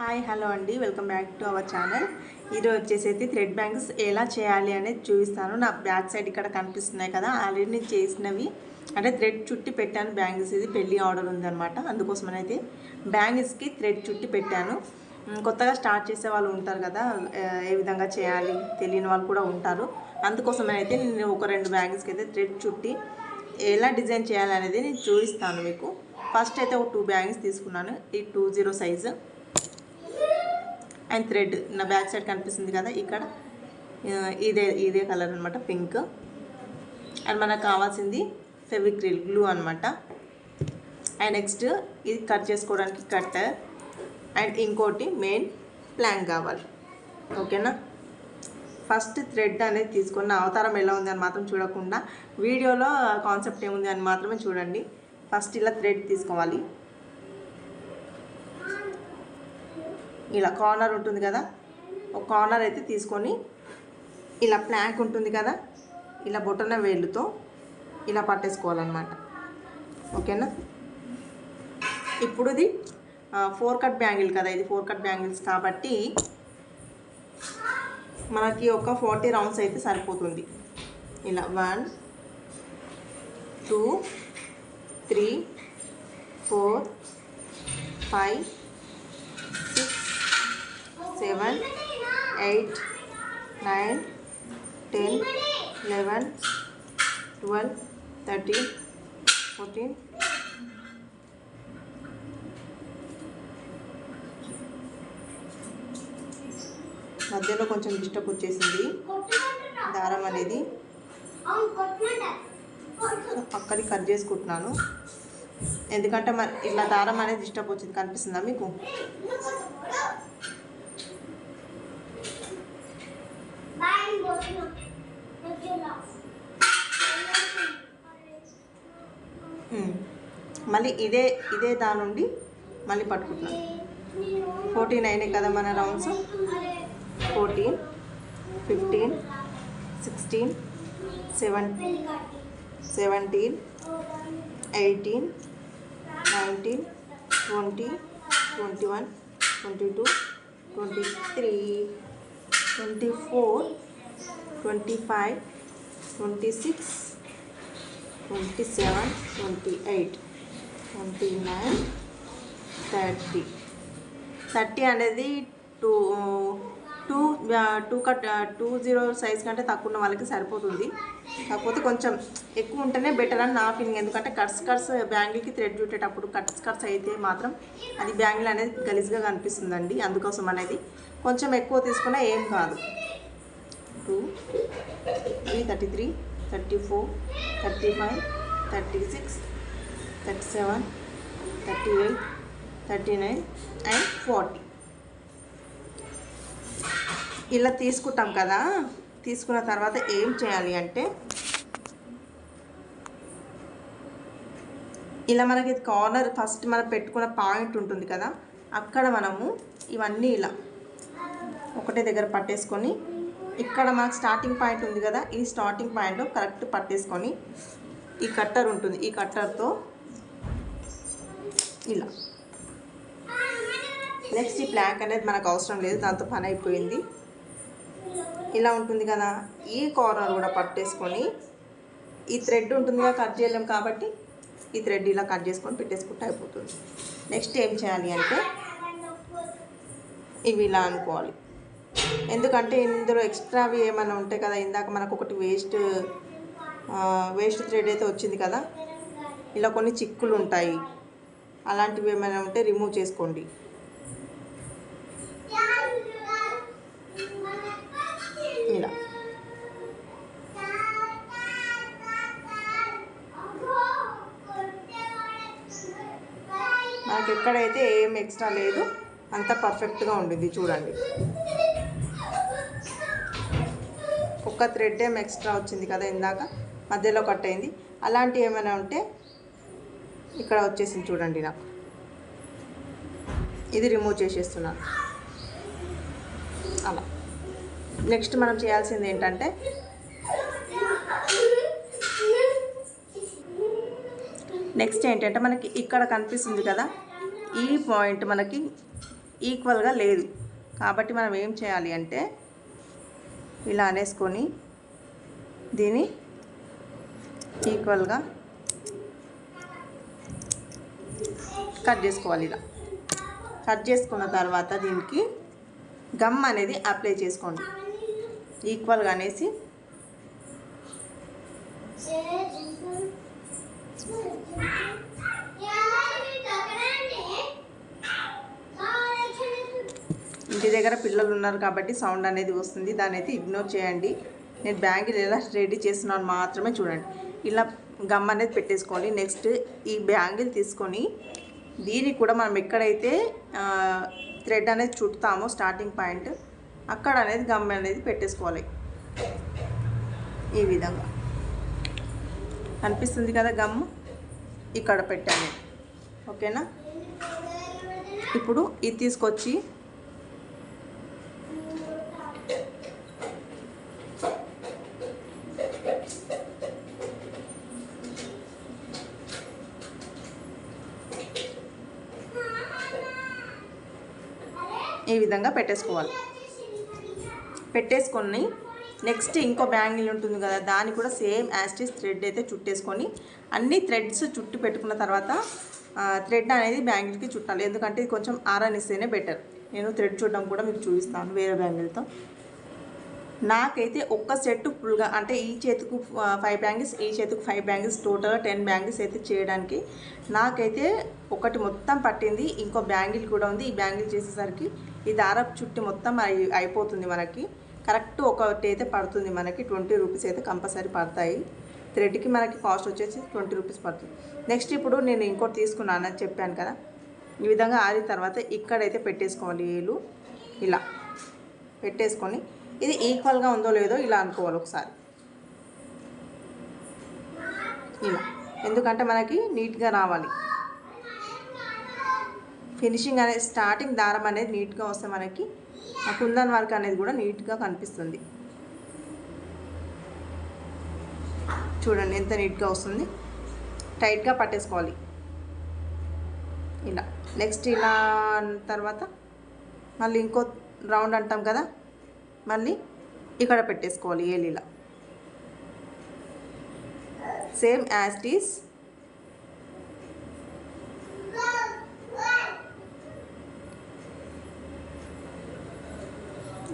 Hi hello అండి. Welcome back to our channel. ఈరోజు వచ్చేసి అయితే థ్రెడ్ బ్యాంగిల్స్ ఎలా చేయాలి అనేది చూపిస్తాను. నా బ్యాక్ సైడ్ ఇక్కడ కనిపిస్తున్నాయి కదా ఆల్రెడీ నేను చేసినవి. అంటే థ్రెడ్ చుట్టి పెట్టాను బ్యాంగిల్స్. ఇది పెళ్ళి ఆర్డర్ ఉందన్నమాట. అందుకోసమని అయితే బ్యాంగిల్స్కి థ్రెడ్ చుట్టి పెట్టాను. కొత్తగా స్టార్ట్ చేసే వాళ్ళు ఉంటారు కదా ఏ విధంగా చేయాలి తెలియని వాళ్ళు కూడా ఉంటారు. అందుకోసమైతే అయితే నేను ఒక రెండు బ్యాంగిల్స్కి అయితే థ్రెడ్ చుట్టి ఎలా డిజైన్ చేయాలి అనేది నేను చూపిస్తాను మీకు. ఫస్ట్ అయితే ఒక టూ బ్యాంగిల్స్ తీసుకున్నాను. ఈ two zero size. And thread నా బ్యాక్ సైడ్ కనిపిస్తుంది కదా ఇక్కడ. ఇదే ఇదే కలర్ అనమాట పింక్. అండ్ మనకు కావాల్సింది ఫెవిక్రిల్ గ్లూ అనమాట అండ్ నెక్స్ట్ ఇది కట్ చేసుకోవడానికి కట్టర్. అండ్ ఇంకోటి మెయిన్ ప్లాన్ కావాలి ఓకేనా? ఫస్ట్ థ్రెడ్ అనేది తీసుకున్న అవతారం ఎలా ఉంది అని మాత్రం చూడకుండా వీడియోలో కాన్సెప్ట్ ఏముంది అని మాత్రమే చూడండి. ఫస్ట్ ఇలా థ్రెడ్ తీసుకోవాలి. ఇలా కార్నర్ ఉంటుంది కదా? ఒక కార్నర్ అయితే తీసుకొని ఇలా ప్లాంక్ ఉంటుంది కదా? ఇలా బొట్టన వేళ్ళుతో ఇలా పట్టేసుకోవాలన్నమాట. ఓకేనా? ఇప్పుడు ఇది ఫోర్ కట్ బ్యాంగిల్ కదా ఇది ఫోర్ కట్ బ్యాంగిల్స్ కాబట్టి మనకి ఒక ఫార్టీ రౌండ్స్ అయితే సరిపోతుంది. ఇలా one two three four five seven eight nine ten eleven twelve thirteen fourteen. మధ్యలో కొంచెం డిస్టర్బ్ వచ్చేసింది. దారం అనేది పక్కని కట్ చేసుకుంటున్నాను. ఎందుకంటే మరి ఇట్లా దారం అనేది డిస్టర్బ్ వచ్చింది కనిపిస్తుందా మీకు? Hmm. మళ్ళీ ఇదే ఇదే దాని నుండి మళ్ళీ పట్టుకుంటున్నాను ఫోర్టీన్ అయినాయి కదా మన rounds? Fourteen fifteen sixteen seven seventeen eighteen nineteen twenty twenty one twenty two twenty three twenty four twenty five twenty six twenty seven twenty eight twenty nine thirty. Thirty అనేది two two two cut two zero size కంటే తక్కువ ఉన్న వాళ్ళకి సరిపోతుంది. కాకపోతే కొంచెం ఎక్కువ ఉంటేనే బెటర్ అని నా ఫీలింగ్. ఎందుకంటే కట్స్ కట్స్ బ్యాంగిల్కి థ్రెడ్ చుట్టేటప్పుడు కట్స్ కట్స్ అయితే మాత్రం అది బ్యాంగిల్ అనేది గలీజ్గా కనిపిస్తుందండి అందుకోసం అనేది. కొంచెం ఎక్కువ తీసుకున్నా ఏం కాదు. Two three thirty three thirty four thirty five thirty six thirty seven thirty eight thirty nine and forty ఇలా తీసుకుంటాం కదా? తీసుకున్న తర్వాత ఏం చేయాలి అంటే ఇలా మనకి కార్నర్ ఫస్ట్ మనం పెట్టుకున్న పాయింట్ ఉంటుంది కదా? అక్కడ మనము ఇవన్నీ ఇలా ఒకటే దగ్గర పట్టేసుకొని ఇక్కడ మనకు స్టార్టింగ్ పాయింట్ ఉంది కదా ఈ స్టార్టింగ్ పాయింట్లో కరెక్ట్ పట్టేసుకొని ఈ కట్టర్ ఉంటుంది. ఈ కట్టర్తో ఇలా. నెక్స్ట్ ఈ ప్లాంక్ అనేది మనకు అవసరం లేదు దాంతో పని అయిపోయింది. ఇలా ఉంటుంది కదా ఈ కార్నర్ కూడా పట్టేసుకొని ఈ థ్రెడ్ ఉంటుందిగా కట్ చేయలేం కాబట్టి ఈ థ్రెడ్ ఇలా కట్ చేసుకొని పెట్టేసుకుంటే అయిపోతుంది. నెక్స్ట్ ఏం చేయాలి అంటే ఇవి ఇలా అనుకోవాలి. ఎందుకంటే ఇందులో ఎక్స్ట్రావి ఏమైనా ఉంటాయి కదా ఇందాక మనకు ఒకటి వేస్ట్ వేస్ట్ థ్రెడ్ అయితే వచ్చింది కదా ఇలా కొన్ని చిక్కులు ఉంటాయి. అలాంటివి ఏమైనా ఉంటే రిమూవ్ చేసుకోండి. ఇలా. మనకి ఎక్కడైతే ఏం ఎక్స్ట్రా లేదు అంత పర్ఫెక్ట్గా ఉండింది చూడండి. ఒక థ్రెడ్ ఏం ఎక్స్ట్రా వచ్చింది కదా ఇందాక? మధ్యలో కట్ అయింది. అలాంటివి ఏమైనా ఉంటే ఇక్కడ వచ్చేసింది చూడండి నాకు. ఇది రిమూవ్ చేసేస్తున్నాను అలా. నెక్స్ట్ మనం చేయాల్సింది ఏంటంటే నెక్స్ట్ ఏంటంటే మనకి ఇక్కడ కనిపిస్తుంది కదా ఈ పాయింట్ మనకి ఈక్వల్గా లేదు. కాబట్టి మనం ఏం చేయాలి అంటే ఇలా అనేసుకొని దీన్ని ఈక్వల్గా కట్ చేసుకోవాలి ఇలా. కట్ చేసుకున్న తర్వాత దీనికి గమ్ అనేది అప్లై చేసుకోండి. ఈక్వల్గా అనేసి ఇంటి దగ్గర పిల్లలు ఉన్నారు కాబట్టి సౌండ్ అనేది వస్తుంది. దాని అయితే ఇగ్నోర్ చేయండి. నేను బ్యాంగిల్ ఎలా రెడీ చేస్తున్నాను మాత్రమే చూడండి. ఇలా గమ్ అనేది పెట్టేసుకోండి. నెక్స్ట్ ఈ బ్యాంగిల్ తీసుకొని దీనికి కూడా మనం ఎక్కడైతే థ్రెడ్ అనేది చుడతామో స్టార్టింగ్ పాయింట్ అక్కడ అనేది గమ్ అనేది పెట్టేసుకోవాలి. ఈ విధంగా. అనిపిస్తుంది కదా గమ్? ఇక్కడ పెట్టాను. ఓకేనా? ఇప్పుడు ఇది తీసుకొచ్చి విధంగా పెట్టేసుకోవాలి. పెట్టేసుకొని నెక్స్ట్ ఇంకో బ్యాంగిల్ ఉంటుంది కదా దాన్ని కూడా సేమ్ యాస్టిస్ థ్రెడ్ అయితే చుట్టేసుకొని అన్ని థ్రెడ్స్ చుట్టి పెట్టుకున్న తర్వాత థ్రెడ్ అనేది బ్యాంగిల్కి చుట్టాలి. ఎందుకంటే ఇది కొంచెం ఆరానిస్తేనే బెటర్ నేను థ్రెడ్ చూడడం కూడా మీకు చూపిస్తాను వేరే బ్యాంగిల్తో నాకైతే ఒక్క సెట్ ఫుల్గా అంటే ఈ చేతికి ఫైవ్ బ్యాంగిల్స్ ఈ చేతికి ఫైవ్ బ్యాంగిల్స్ టోటల్గా టెన్ బ్యాంగిల్స్ అయితే చేయడానికి నాకైతే ఒకటి మొత్తం పట్టింది. ఇంకో బ్యాంగిల్ కూడా ఉంది. ఈ బ్యాంగిల్ చేసేసరికి ఈ దారపు చుట్టి మొత్తం అయి అయిపోతుంది మనకి. కరెక్ట్ ఒకటి అయితే పడుతుంది మనకి. ట్వంటీ రూపీస్ అయితే కంపల్సరీ పడతాయి. థ్రెడ్కి మనకి కాస్ట్ వచ్చేసి ట్వంటీ రూపీస్ పడుతుంది. నెక్స్ట్ ఇప్పుడు నేను ఇంకోటి తీసుకున్నాను అని చెప్పాను కదా. ఈ విధంగా ఆరిన తర్వాత ఇక్కడైతే పెట్టేసుకోవాలి వీళ్ళు. ఇలా పెట్టేసుకొని ఇది ఈక్వల్గా ఉందో లేదో ఇలా అనుకోవాలి ఒకసారి. ఇలా. ఎందుకంటే మనకి నీట్గా రావాలి. ఫినిషింగ్ అనేది స్టార్టింగ్ దారం అనేది నీట్గా వస్తే మనకి ఆ కుందన్ వర్క్ అనేది కూడా నీట్గా కనిపిస్తుంది. చూడండి ఎంత నీట్గా వస్తుంది. టైట్గా పట్టేసుకోవాలి. ఇలా. నెక్స్ట్ ఇలా తర్వాత మళ్ళీ ఇంకో రౌండ్ అంటాం కదా. మళ్ళీ ఇక్కడ పెట్టేసుకోవాలి ఏలిలా సేమ్ యాజ్ ఈస్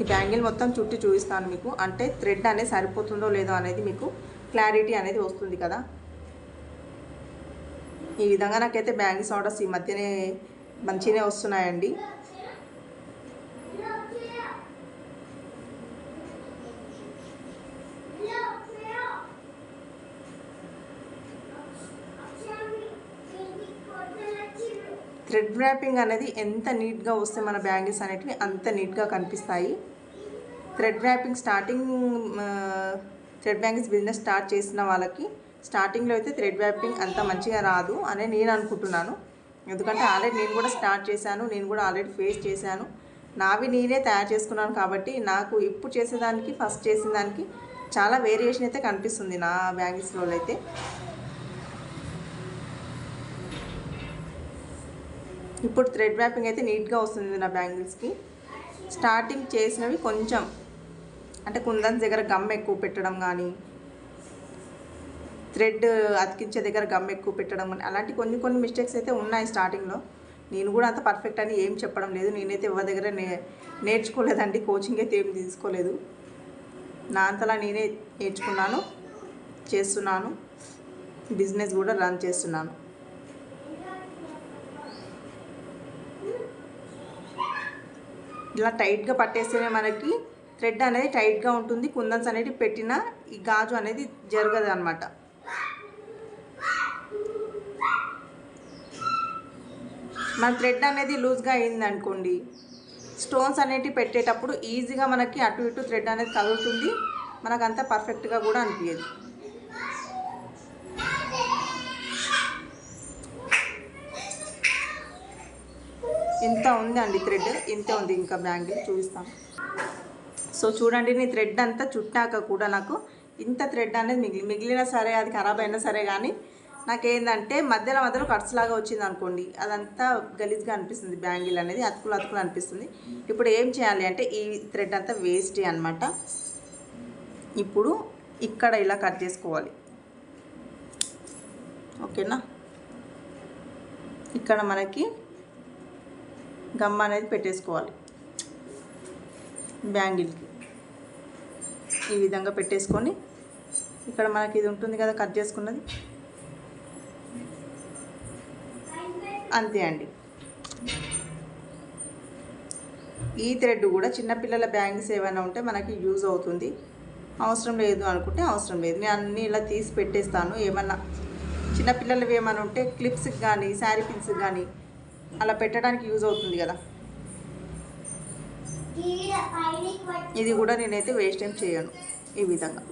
ఈ బ్యాంగిల్ మొత్తం చుట్టి చూపిస్తాను మీకు. అంటే థ్రెడ్ అనేది సరిపోతుందో లేదో అనేది మీకు క్లారిటీ అనేది వస్తుంది కదా. ఈ విధంగా నాకైతే బ్యాంగిల్స్ ఆర్డర్స్ ఈ మధ్యనే మంచిగానే వస్తున్నాయండి. థ్రెడ్ ర్యాపింగ్ అనేది ఎంత నీట్గా వస్తే మన బ్యాంగిల్స్ అనేటివి అంత నీట్గా కనిపిస్తాయి. Thread wrapping starting thread bangles business start చేసిన వాళ్ళకి స్టార్టింగ్లో అయితే థ్రెడ్ ర్యాపింగ్ అంత మంచిగా రాదు అని నేను అనుకుంటున్నాను. ఎందుకంటే ఆల్రెడీ నేను కూడా స్టార్ట్ చేశాను నేను కూడా ఆల్రెడీ ఫేస్ చేశాను. నావి నేనే తయారు చేసుకున్నాను కాబట్టి నాకు ఇప్పుడు చేసేదానికి ఫస్ట్ చేసిన దానికి చాలా వేరియేషన్ అయితే కనిపిస్తుంది నా బ్యాంగిల్స్లో అయితే. ఇప్పుడు థ్రెడ్ ర్యాపింగ్ అయితే నీట్గా వస్తుంది నా బ్యాంగిల్స్కి. స్టార్టింగ్ చేసినవి కొంచెం అంటే కుందన్స్ దగ్గర గమ్ ఎక్కువ పెట్టడం కానీ థ్రెడ్ అతికించే దగ్గర గమ్ ఎక్కువ పెట్టడం కానీ అలాంటి కొన్ని కొన్ని మిస్టేక్స్ అయితే ఉన్నాయి స్టార్టింగ్లో నేను కూడా అంత పర్ఫెక్ట్ అని ఏం చెప్పడం లేదు. నేనైతే ఎవరి దగ్గర నే నేర్చుకోలేదండి. కోచింగ్ అయితే ఏం తీసుకోలేదు. నా అంతలా నేనే నేర్చుకున్నాను చేస్తున్నాను. బిజినెస్ కూడా రన్ చేస్తున్నాను. ఇలా టైట్గా పట్టేస్తేనే మనకి థ్రెడ్ అనేది టైట్గా ఉంటుంది. కుందన్స్ అనేది పెట్టిన ఈ గాజు అనేది జరగదు అనమాట మన థ్రెడ్ అనేది లూజ్గా అయింది అనుకోండి స్టోన్స్ అనేటివి పెట్టేటప్పుడు ఈజీగా మనకి అటు ఇటు థ్రెడ్ అనేది తగులుతుంది మనకంతా పర్ఫెక్ట్గా కూడా అనిపించదు ఇంత ఉంది అండి థ్రెడ్? ఇంత ఉంది ఇంకా బ్యాంగిల్ చూపిస్తాను సో చూడండి నీ థ్రెడ్ అంతా చుట్టాక కూడా నాకు ఇంత థ్రెడ్ అనేది మిగిలి మిగిలిన సరే అది ఖరాబ్ అయినా సరే కానీ నాకేందంటే మధ్యలో మధ్యలో ఖర్చులాగా వచ్చింది అనుకోండి అదంతా గలీజ్గా అనిపిస్తుంది బ్యాంగిల్ అనేది అతుకులు అతుకులు అనిపిస్తుంది. ఇప్పుడు ఏం చేయాలి అంటే ఈ థ్రెడ్ అంతా వేస్ట్ అనమాట ఇప్పుడు ఇక్కడ ఇలా కట్ చేసుకోవాలి. ఓకేనా? ఇక్కడ మనకి గమ్ అనేది పెట్టేసుకోవాలి. బ్యాంగిల్కి. ఈ విధంగా పెట్టేసుకొని ఇక్కడ మనకి ఇది ఉంటుంది కదా కట్ చేసుకున్నది. అంతే అండి. ఈ థ్రెడ్ కూడా చిన్నపిల్లల బ్యాంగిల్స్ ఏమైనా ఉంటే మనకి యూజ్ అవుతుంది. అవసరం లేదు అనుకుంటే అవసరం లేదు. నేను అన్నీ ఇలా తీసి పెట్టేస్తాను. ఏమన్నా చిన్నపిల్లలవి ఏమైనా ఉంటే క్లిప్స్కి కానీ శారీ పిన్స్కి కానీ అలా పెట్టడానికి యూజ్ అవుతుంది కదా. ఇది కూడా నేనైతే వేస్ట్ ఏం చేయను ఈ విధంగా.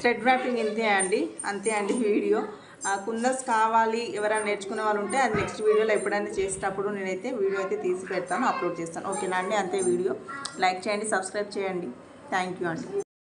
థ్రెడ్ వ్యాపింగ్ ఇంతే అండి అంతే అండి వీడియో. కుందస్ కావాలి ఎవరైనా నేర్చుకునే వాళ్ళు ఉంటే అది నెక్స్ట్ వీడియోలో ఎప్పుడైనా చేసేటప్పుడు నేనైతే వీడియో అయితే తీసి పెడతాను అప్లోడ్ చేస్తాను. ఓకేనా అండి అంతే వీడియో. లైక్ చేయండి సబ్స్క్రైబ్ చేయండి. థ్యాంక్ యూ అండి.